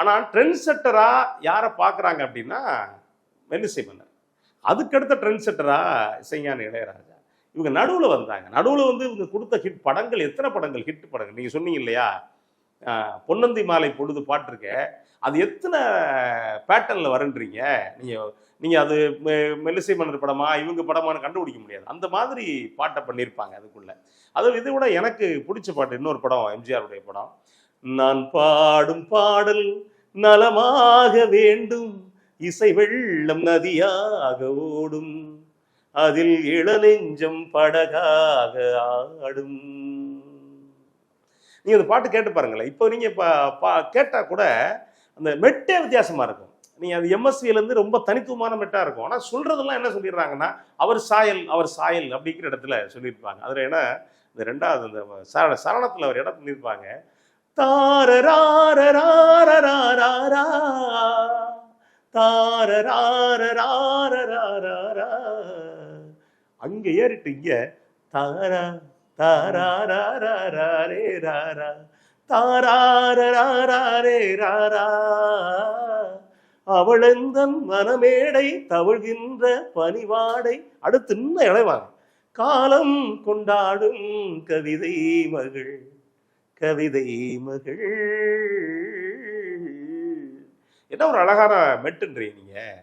ஆனால் ட்ரெண்ட் செட்டராக யாரை பார்க்குறாங்க அப்படின்னா மெல்லிசை மன்னர் அதுக்கடுத்த ட்ரெண்ட் செட்டராக இசைஞான இளையராஜா. இவங்க நடுவில் வந்தாங்க. நடுவில் வந்து இவங்க கொடுத்த ஹிட் படங்கள் எத்தனை படங்கள்? ஹிட் படங்கள். நீங்கள் சொன்னீங்க இல்லையா? பொன்னந்தி மாலை பொழுது பாட்டிருக்க. அது எத்தனை பேட்டர்னில் வரன்றீங்க? நீங்கள் நீங்கள் அது மெ- மெல்லிசை மன்னர் படமா? இவங்க படமான்னு கண்டுபிடிக்க முடியாது. அந்த மாதிரி பாட்டை பண்ணியிருப்பாங்க அதுக்குள்ளே. அது இதை விட எனக்கு பிடிச்ச பாட்டு இன்னொரு படம் எம்ஜிஆருடைய படம். நான் பாடும் பாடல் நலமாக வேண்டும். இசை வெள்ளம் நதியாக ஓடும். அதில் இளநெஞ்சம் படகாக ஆடும். நீங்க அந்த பாட்டு கேட்டு பாருங்களேன். இப்போ நீங்க பா- பா- கேட்டா கூட அந்த மெட்டே வித்தியாசமா இருக்கும். நீங்கள் அது எம்எஸ்சியிலேருந்து ரொம்ப தனித்துவமான மெட்டாக இருக்கும். ஆனால் சொல்கிறதெல்லாம் என்ன சொல்லிடுறாங்கன்னா அவர் சாயல் அவர் சாயல் அப்படிங்கிற இடத்துல சொல்லியிருப்பாங்க. அதில் என்ன இந்த ரெண்டாவது அந்த சரண சரணத்தில் அவர் இடம் சொல்லியிருப்பாங்க தாரராரராரராரா தாரராரராரராரா அங்க ஏறிட்டு இங்க தாரா தாராரே ராரா தாராரே ராரா அவளெந்தன் மனமேடை தவழ்கின்ற பனிவாடை அடுத்து இன்னும் இளைவாங்க காலம் கொண்டாடும் கவிதை மகள் கவிதை மகள் என்ன ஒரு அழகான மெட்டுன்றீங்க நீங்கள்